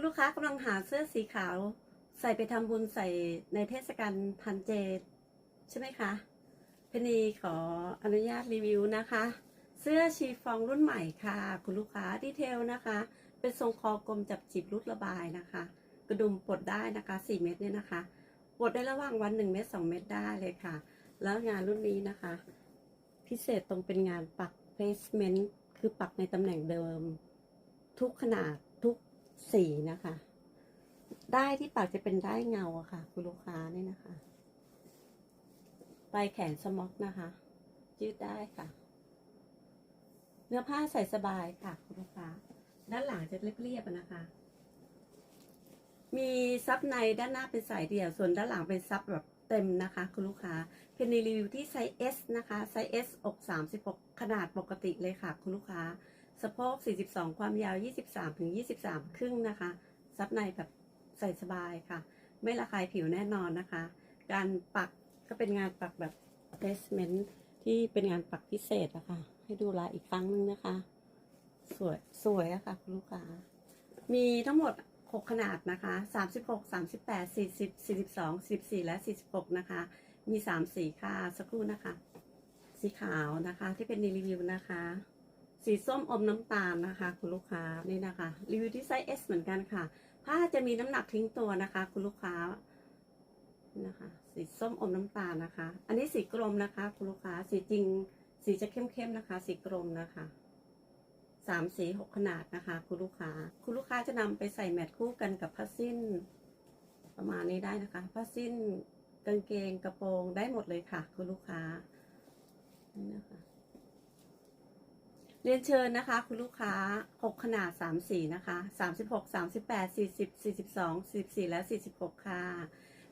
คุณลูกค้ากำลังหาเสื้อสีขาว ใส่ไปทำบุญใส่ในเทศกาลพันเจใช่ไหมคะเพนีขออนุญาตรีวิวนะคะ เสื้อชีฟองรุ่นใหม่ค่ะ คุณลูกค้าดีเทลนะคะ เป็นทรงคอกลมจับจีบรูดระบายนะคะ กระดุมปลดได้นะคะ 4 เม็ดเนี่ยนะคะปลดได้ระหว่างวัน 1 เม็ด2เม็ดได้เลยค่ะ แล้วงานรุ่นนี้นะคะ พิเศษตรงเป็นงานปัก placement คือปักในตำแหน่งเดิม ทุกขนาดทุก สีนะคะ ได้ที่ปักจะเป็นได้เงาอะค่ะ คุณลูกค้านี่นะคะ ปลายแขนสม็อกนะคะ ยืดได้ค่ะ เนื้อผ้าใส่สบายค่ะ คุณลูกค้า ด้านหลังจะเรียบๆนะคะ มีซับในด้านหน้าเป็นสายเดี่ยว ส่วนด้านหลังเป็นซับแบบเต็มนะคะ คุณลูกค้าเพนนีรีวิวที่ไซส์ S นะคะ ไซส์ S อก36 ขนาดปกติเลยค่ะ คุณลูกค้า สะโพก 42 ความยาว 23 ถึง 23 ครึ่งนะคะ ซับในแบบใส่สบายค่ะ ไม่ระคายผิวแน่นอนนะคะ การปักก็เป็นงานปักแบบ placement ที่เป็นงานปักพิเศษนะคะ ให้ดูลายอีกครั้งหนึงนะคะ สวยสวยอะค่ะคุณลูกค้า มีทั้งหมด 6 ขนาดนะคะ 36 38 40 42 44และ 46 นะคะ มี 3 สีค่ะ สักครู่นะคะ สีขาวนะคะที่เป็นรีวิวนะคะ สีส้มอมน้ำตาลนะคะ คุณลูกค้านี่นะคะ รีวิวที่ไซส์ S เหมือนกันค่ะ ผ้าจะมีน้ำหนักทิ้งตัวนะคะ คุณลูกค้านะคะ สีส้มอมน้ำตาลนะคะ อันนี้สีกรมนะคะ คุณลูกค้าสีจริง สีจะเข้มๆนะคะ สีกรมนะคะสามสีหกขนาดนะคะ คุณลูกค้า คุณลูกค้าจะนำไปใส่แมทคู่กันกับผ้าสิ้น ประมาณนี้ได้นะคะ ผ้าสิ้นกางเกงกระโปรงได้หมดเลยค่ะ คุณลูกค้านี่นะคะ เรียนเชิญนะคะ คุณลูกค้า 6 ขนาด 3 สีนะคะ 36 38 40 42 44 และ 46 ค่ะ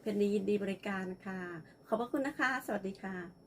เพนนียินดีบริการค่ะ ขอบพระคุณนะคะ สวัสดีค่ะ